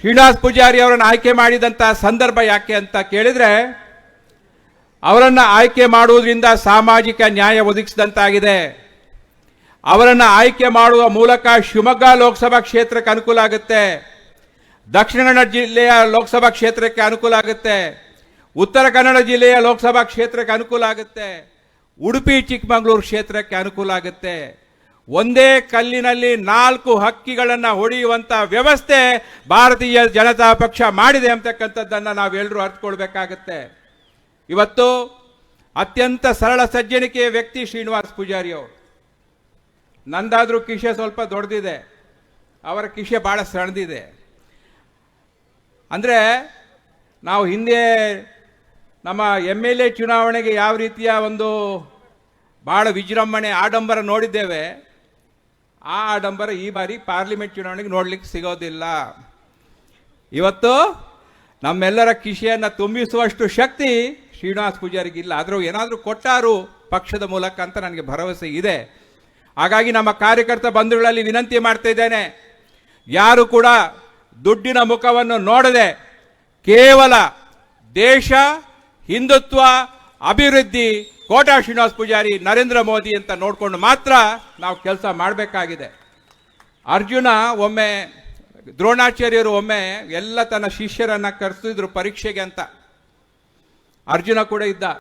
ಶ್ರೀನಿವಾಸ್ ಪೂಜಾರಿ ಅವರನ್ನು ಆಯ್ಕೆ ಮಾಡಿದಂಥ ಸಂದರ್ಭ ಯಾಕೆ ಅಂತ ಕೇಳಿದ್ರೆ, ಅವರನ್ನು ಆಯ್ಕೆ ಮಾಡುವುದರಿಂದ ಸಾಮಾಜಿಕ ನ್ಯಾಯ ಒದಗಿಸಿದಂತಾಗಿದೆ. ಅವರನ್ನು ಆಯ್ಕೆ ಮಾಡುವ ಮೂಲಕ ಶಿವಮೊಗ್ಗ ಲೋಕಸಭಾ ಕ್ಷೇತ್ರಕ್ಕೆ ಅನುಕೂಲ ಆಗುತ್ತೆ. ದಕ್ಷಿಣ ಕನ್ನಡ ಜಿಲ್ಲೆಯ ಲೋಕಸಭಾ ಕ್ಷೇತ್ರಕ್ಕೆ ಅನುಕೂಲ ಆಗುತ್ತೆ. ಉತ್ತರ ಕನ್ನಡ ಜಿಲ್ಲೆಯ ಲೋಕಸಭಾ ಕ್ಷೇತ್ರಕ್ಕೆ ಅನುಕೂಲ ಆಗುತ್ತೆ. ಉಡುಪಿ ಚಿಕ್ಕಮಗಳೂರು ಕ್ಷೇತ್ರಕ್ಕೆ ಅನುಕೂಲ ಆಗುತ್ತೆ. ಒಂದೇ ಕಲ್ಲಿನಲ್ಲಿ ನಾಲ್ಕು ಹಕ್ಕಿಗಳನ್ನು ಹೊಡೆಯುವಂಥ ವ್ಯವಸ್ಥೆ ಭಾರತೀಯ ಜನತಾ ಪಕ್ಷ ಮಾಡಿದೆ ಅಂತಕ್ಕಂಥದ್ದನ್ನು ನಾವೆಲ್ಲರೂ ಅರ್ಥಕೊಳ್ಬೇಕಾಗತ್ತೆ ಇವತ್ತು ಅತ್ಯಂತ ಸರಳ ಸಜ್ಜನಿಕೆಯ ವ್ಯಕ್ತಿ ಶ್ರೀನಿವಾಸ್ ಪೂಜಾರಿ ಅವರು. ನಂದಾದ್ರೂ ಕಿಶೆ ಸ್ವಲ್ಪ ದೊಡ್ಡದಿದೆ ಅವರ ಕಿಶೆ ಭಾಳ ಸಣ್ಣದಿದೆ. ಅಂದರೆ ನಾವು ಹಿಂದೆ ನಮ್ಮ ಎಂ ಎಲ್ ಎ ಚುನಾವಣೆಗೆ ಯಾವ ರೀತಿಯ ಒಂದು ಭಾಳ ವಿಜೃಂಭಣೆ, ಆಡಂಬರ ನೋಡಿದ್ದೇವೆ. ಆ ಆಡಂಬರ ಈ ಬಾರಿ ಪಾರ್ಲಿಮೆಂಟ್ ಚುನಾವಣೆಗೆ ನೋಡ್ಲಿಕ್ಕೆ ಸಿಗೋದಿಲ್ಲ. ಇವತ್ತು ನಮ್ಮೆಲ್ಲರ ಕಿಶೆಯನ್ನು ತುಂಬಿಸುವಷ್ಟು ಶಕ್ತಿ ಶ್ರೀನಿವಾಸ್ ಪೂಜಾರಿಗೆ ಇಲ್ಲ. ಆದರೂ ಏನಾದರೂ ಕೊಟ್ಟಾರು ಪಕ್ಷದ ಮೂಲಕ ಅಂತ ನನಗೆ ಭರವಸೆ ಇದೆ. ಹಾಗಾಗಿ ನಮ್ಮ ಕಾರ್ಯಕರ್ತ ಬಂಧುಗಳಲ್ಲಿ ವಿನಂತಿ ಮಾಡ್ತಾ ಇದ್ದೇನೆ. ಯಾರು ಕೂಡ ದುಡ್ಡಿನ ಮುಖವನ್ನು ನೋಡದೆ ಕೇವಲ ದೇಶ, ಹಿಂದುತ್ವ ಅಭಿವೃದ್ಧಿ, ಕೋಟಾ ಶ್ರೀನಿವಾಸ ಪೂಜಾರಿ ನರೇಂದ್ರ ಮೋದಿ ಅಂತ ನೋಡಿಕೊಂಡು ಮಾತ್ರ ನಾವು ಕೆಲಸ ಮಾಡಬೇಕಾಗಿದೆ. ಅರ್ಜುನ ಒಮ್ಮೆ, ದ್ರೋಣಾಚಾರ್ಯರು ಒಮ್ಮೆ ಎಲ್ಲ ತನ್ನ ಶಿಷ್ಯರನ್ನ ಕರೆಸಿದ್ರು ಪರೀಕ್ಷೆಗೆ ಅಂತ. ಅರ್ಜುನ ಕೂಡ ಇದ್ದ.